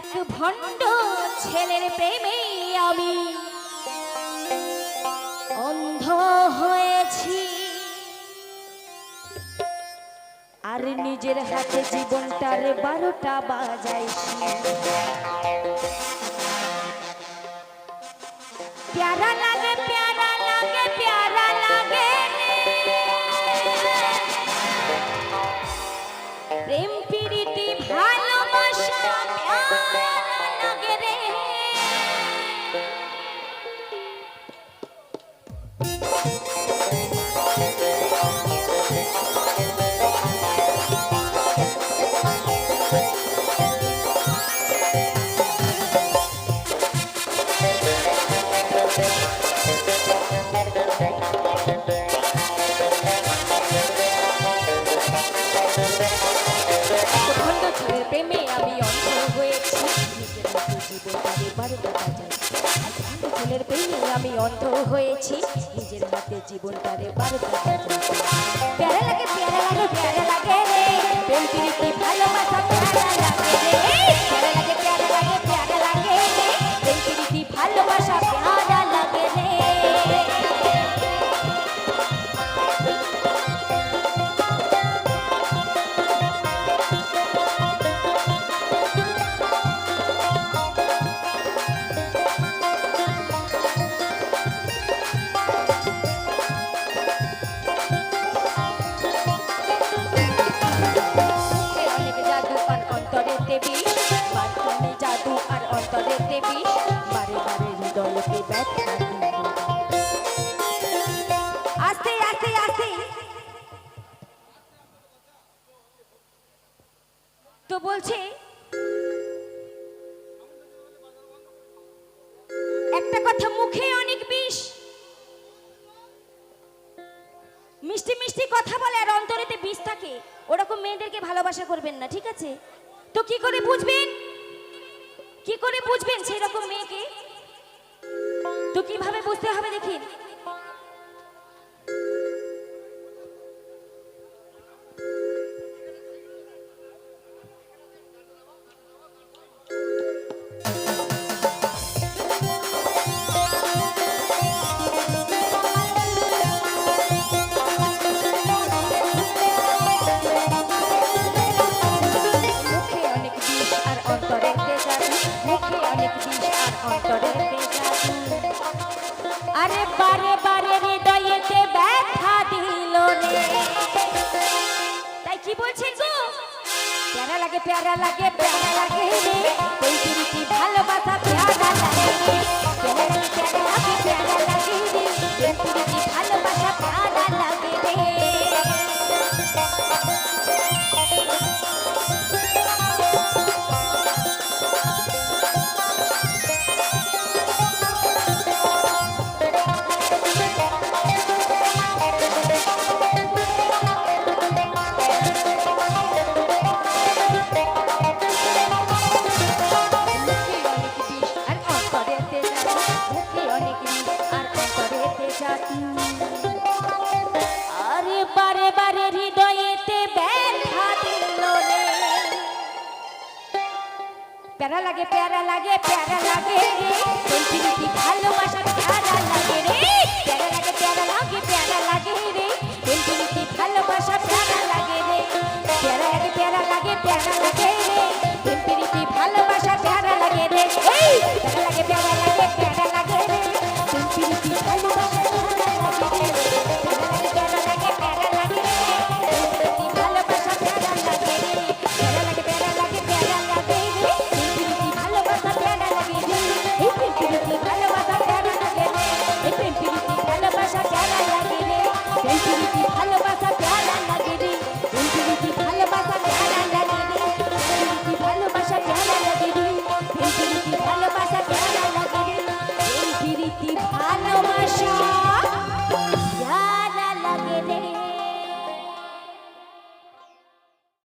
এক ভণ্ড ছেলের প্রেমে আমি অন্ধ হয়েছি। আর নিজের হাতে জীবনটার বারোটা বাজাইছি প্যারা লাগে প্যারা লাগে প্যারা লাগে প্রেম প্রীতি ভালোবাসা Bye. আমি অন্ধ হয়েছি। নিজের হাতে জীবনটারে বারোটা প্যারা লাগে একটা কথা মুখে অনেক বিষ। মিষ্টি মিষ্টি কথা বলে আর অন্তরেতে বিষ থাকে, ওরকম মেয়েদেরকে ভালোবাসা করবেন না, ঠিক আছে? তো কি করে বুঝবেন? কি করে বুঝবেন সেই রকম মেয়েকে? তো কীভাবে বুঝতে হবে দেখিন আরে বারে বারে হৃদয়েতে ব্যথা দিল রে তাই কি বলছে গো? প্যারা লাগে প্যারা লাগে প্যারা লাগে রে ওই কি ভালোবাসা, প্যারা লাগে রে প্যারা লাগে প্যারা লাগে রে প্যারা লাগে প্যারা লাগে প্যারা লাগে রে এই প্রীতি